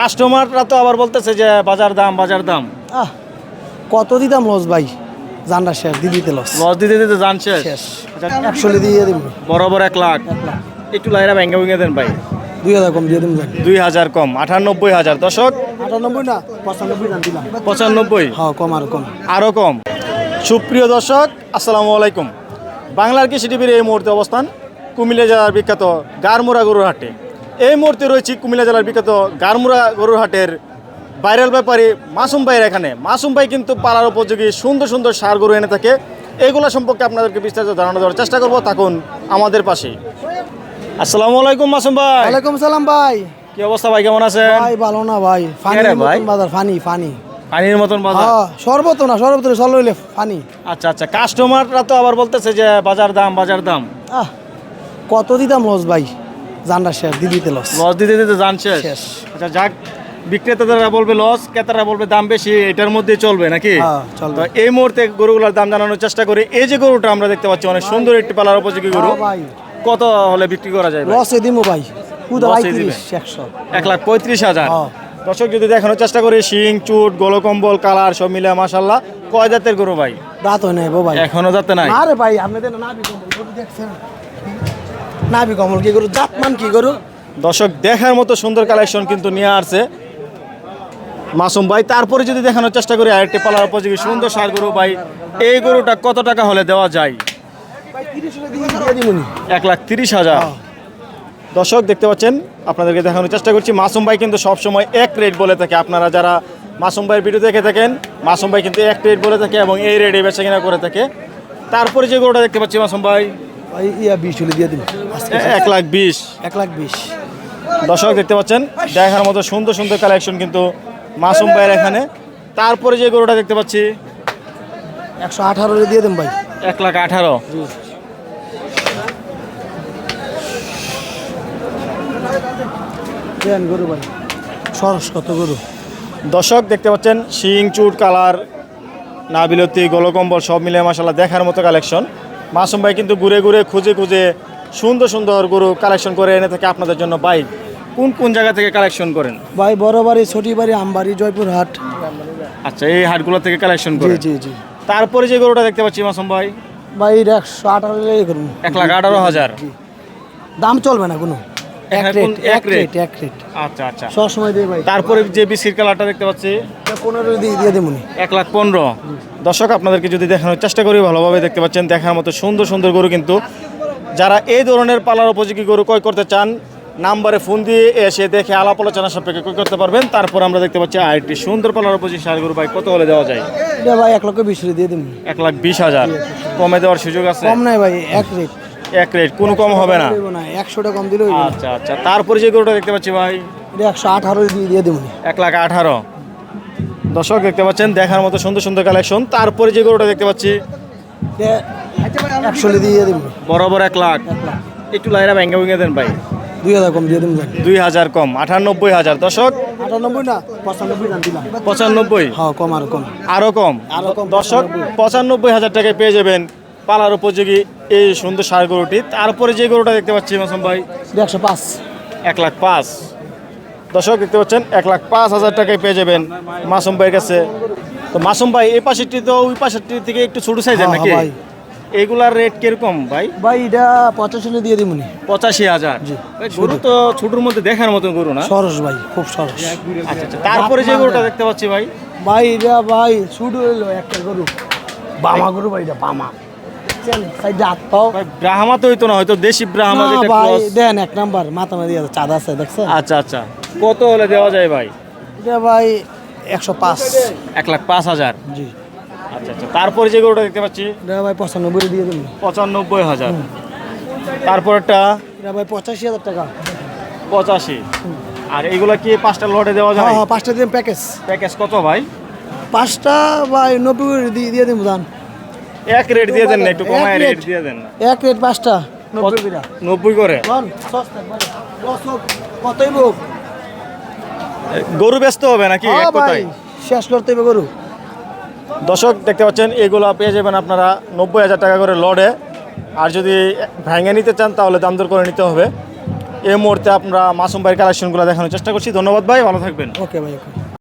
কাস্টমাররা তো আবার বলতেছে যে বাজার দাম বাজার দাম। আহ কত দিতাম লস ভাই? জানরা শেষ দিদিতে লস লস দিতে দিতে জান শেষ। একশো দিয়ে দিব। বরাবর এক লাখ। একটু লাইরা ভেঙে ভেঙে দেন ভাই। দুই হাজার কম দিয়ে দিব জানি দুই হাজার কম আটানব্বই হাজার। দশক আটানব্বই না পঁচানব্বই দাম দিলাম। পঁচানব্বই। হ্যাঁ কম আর কম। আরও কম। সুপ্রিয় দর্শক আসসালামু আলাইকুম। বাংলার কৃষি টিভির এই মুহূর্তে অবস্থান কুমিল্লা জেলার বিখ্যাত গারমুরা গরুর হাটে। এই মুহূর্তে রয়েছি কুমিল্লা জেলার বিখ্যাত গারমুরা গরুর হাটের ভাইরাল ব্যাপারী মাসুম ভাইয়ের এখানে। মাসুম ভাই কিন্তু পালার উপযোগী সুন্দর সুন্দর সার গরু এনে থাকে। এগুলো সম্পর্কে আপনাদেরকে বিস্তারিত ধারণা দেওয়ার চেষ্টা করব। থাকুন আমাদের পাশে আসসালামু আলাইকুম মাসুম ভাই। ওয়ালাইকুম সালাম ভাই। কি অবস্থা ভাই? কেমন আছেন? ভাই ভালো না ভাই। ফানি ভাই? বাজার ফানি ফানি। পানির মতন বাজার? হ্যাঁ সর্বত না সর্বত চল হইলে ফানি। আচ্ছা আচ্ছা কাস্টমাররা তো আবার বলতেছে যে বাজার দাম বাজার দাম। আহ কত দিতাম লস ভাই? জানরা শেষ দিদিতে লস লস দিতে দিতে জান শেষ। আচ্ছা যাক বিক্রেতারা বলবে লস ক্রেতারা বলবে দাম বেশি এটার মধ্যে চলবে নাকি? হ্যাঁ। তো এই মুহূর্তে গরুগুলোর দাম জানানোর চেষ্টা করি। এই যে গরুটা আমরা দেখতে পাচ্ছি অনেক সুন্দর একটি পালার উপযোগী গরু। হ্যাঁ, কত হলে বিক্রি করা যায় ভাই? লসে এক লাখ পঁয়ত্রিশ হাজার। হ্যাঁ। দর্শক যদি দেখানোর চেষ্টা করি শিং চুট গলকম্বল কালার সব মিলে মাসাল্লাহ কয় জাতের গরু ভাই? দাঁত হয় নাই ভাই। এখনও যাতে নাই? আরে ভাই কমল গরু দেখছেন। নাবি কমল কি গরু জাত মান কি গরু দর্শক, দেখার মতো সুন্দর কালেকশন কিন্তু নিয়ে আসছে মাসুম ভাই। তারপরে যদি দেখানোর চেষ্টা করি, আরেকটি পালার উপযোগী সুন্দর সার গরু ভাই। এই গরুটা কত টাকা হলে দেওয়া যায়? এক লাখ তিরিশ হাজার। দর্শক, দেখতে পাচ্ছেন, আপনাদেরকে দেখানোর চেষ্টা করছি। মাসুম ভাই কিন্তু সবসময় এক রেট বলে থাকে। আপনারা যারা মাসুম ভাইয়ের ভিডিও দেখে থাকেন, মাসুম ভাই কিন্তু এক রেট বলে থাকে এবং এই রেটে বেচা কিনা করে থাকে। তারপরে যে গরুটা দেখতে পাচ্ছি মাসুম ভাই ইয়া বিশ হলে দিয়ে দিন। এক লাখ বিশ। এক লাখ বিশ। দর্শক দেখতে পাচ্ছেন? দেখার মতো সুন্দর সুন্দর কালেকশন কিন্তু মাসুম ভাইয়ের এখানে। তারপরে যে গরুটা দেখতে পাচ্ছি একশো আঠারো দিয়ে দেন ভাই। এক লাখ আঠারো। গরু ভাই। সরস কত গরু? দর্শক দেখতে পাচ্ছেন শিং চুট কালার নাবিলতি গোলকম্বল সব মিলে মাসাল্লাহ দেখার মতো কালেকশন মাসুম ভাই কিন্তু ঘুরে ঘুরে খুঁজে খুঁজে সুন্দর সুন্দর গরু কালেকশন করে এনে থাকে আপনাদের জন্য। বাইক কোন কোন জায়গা থেকে কালেকশন করেন? ভাই বড় বাড়ি ছোটি বাড়ি আমবাড়ি জয়পুর হাট আচ্ছা এই হাটগুলো থেকে কালেকশন করে করেন? জি জি। তারপরে যে গরুটা দেখতে পাচ্ছি মাসুম ভাই। ভাই একশো আঠারো এক লাখ আঠারো হাজার। দাম চলবে না কোনো? এক রেট এক এক রেট? রেট এক রেট আচ্ছা আচ্ছা। সব সময় দিয়ে ভাই। তারপরে যে বিস্কিট কালারটা দেখতে পাচ্ছি পনেরো দিয়ে দিয়ে দেবুনি এক লাখ পনেরো। দর্শক আপনাদেরকে যদি দেখানোর চেষ্টা করি ভালোভাবে দেখতে পাচ্ছেন দেখার মতো সুন্দর সুন্দর গরু কিন্তু। যারা এই ধরনের পালার উপযোগী গরু ক্রয় করতে চান নাম্বারে ফোন দিয়ে এসে দেখে আলাপ আলোচনা সাপেক্ষে ক্রয় করতে পারবেন। তারপর আমরা দেখতে পাচ্ছি আরেকটি সুন্দর পালার উপযোগী সার গরু ভাই কত হলে দেওয়া যায়? ভাই এক লক্ষ বিশ দিয়ে দেবুনি এক লাখ বিশ হাজার। কমে দেওয়ার সুযোগ আছে? কম নাই ভাই এক রেট এক রেট কোনো কম হবে না। একশোটা কম দিলে আচ্ছা আচ্ছা তারপরে যে গরুটা দেখতে পাচ্ছি ভাই একশো আঠারো দিয়ে দেবুনি এক লাখ আঠারো। দর্শক দেখতে পাচ্ছেন দেখার মতো সুন্দর সুন্দর কালেকশন তারপরে যে গরুটা দেখতে পাচ্ছি একশো দিয়ে দেবুনি বরাবর এক লাখ। একটু লাইরা ভেঙে ভেঙে দেন ভাই। দুই হাজার কম দিয়ে দেবো দুই হাজার কম আটানব্বই হাজার। দর্শক আটানব্বই না পঁচানব্বই পঁচানব্বই। হ্যাঁ কম আর কম। আরও কম। আরও কম, দর্শক পঁচানব্বই হাজার টাকায় পেয়ে যাবেন। পালার উপযোগী এই সুন্দর সার গরুটি। তারপরে যে গরুটা দেখতে পাচ্ছি মাসুম ভাই? একশো পাঁচ। এক লাখ পাঁচ। দর্শক দেখতে পাচ্ছেন এক লাখ পাঁচ হাজার টাকায় পেয়ে যাবেন মাসুম ভাইয়ের কাছে। তো মাসুম ভাই এই পাশেরটি তো ওই পাশেরটি থেকে একটু ছোট সাইজের হ্যাঁ, নাকি? এগুলার রেট কীরকম ভাই? ভাই এটা পঁচাশি হলে দিয়ে দিবনি পঁচাশি হাজার। গরু তো ছোটোর মধ্যে দেখার মতো গরু না? সরস ভাই খুব সরস। আচ্ছা আচ্ছা তারপরে যে গরুটা দেখতে পাচ্ছি ভাই? ভাই এটা ভাই শুট হইল একটা গরু। বামা গরু ভাই এটা বামা। চল সাইডে হাত পাও ব্রাহ্মা তো হইতো না হয়তো দেশি ব্রাহ্মা যেটা ভাই দেন এক নাম্বার মাথা মারি চাঁদা আছে দেখছেন? আচ্ছা আচ্ছা। কত হলে দেওয়া যায় ভাই? এটা ভাই একশো পাঁচ। এক লাখ পাঁচ হাজার? জি। আচ্ছা আচ্ছা। তারপরে যে গরুটা দেখতে পাচ্ছি? এটা ভাই পঁচানব্বই দিয়ে দেবেন পঁচানব্বই হাজার। তারপরটা এটা ভাই পঁচাশি হাজার টাকা। পঁচাশি। আর এইগুলা কি পাঁচটা লটে দেওয়া হ্যাঁ যায়? হ্যাঁ পাঁচটা দিন প্যাকেজ। প্যাকেজ কত ভাই? পাঁচটা ভাই নব্বই দিয়ে দিয়ে দেবো দান এক রেট দিয়ে দেন না একটু এক কমায় রেট দিয়ে দেন না। এক রেট পাঁচটা নব্বই করে। কতই গরু ব্যস্ত হবে নাকি? হ্যাঁ এক কথায়। শেষ করতে হবে গরু। দর্শক দেখতে পাচ্ছেন এগুলো পেয়ে যাবেন আপনারা নব্বই হাজার টাকা করে লড়ে। আর যদি ভেঙে নিতে চান তাহলে দাম দর করে নিতে হবে। এই মুহূর্তে আমরা মাসুম ভাইয়ের কালেকশনগুলো দেখানোর চেষ্টা করছি। ধন্যবাদ ভাই ভালো থাকবেন। ওকে ভাই ওকে।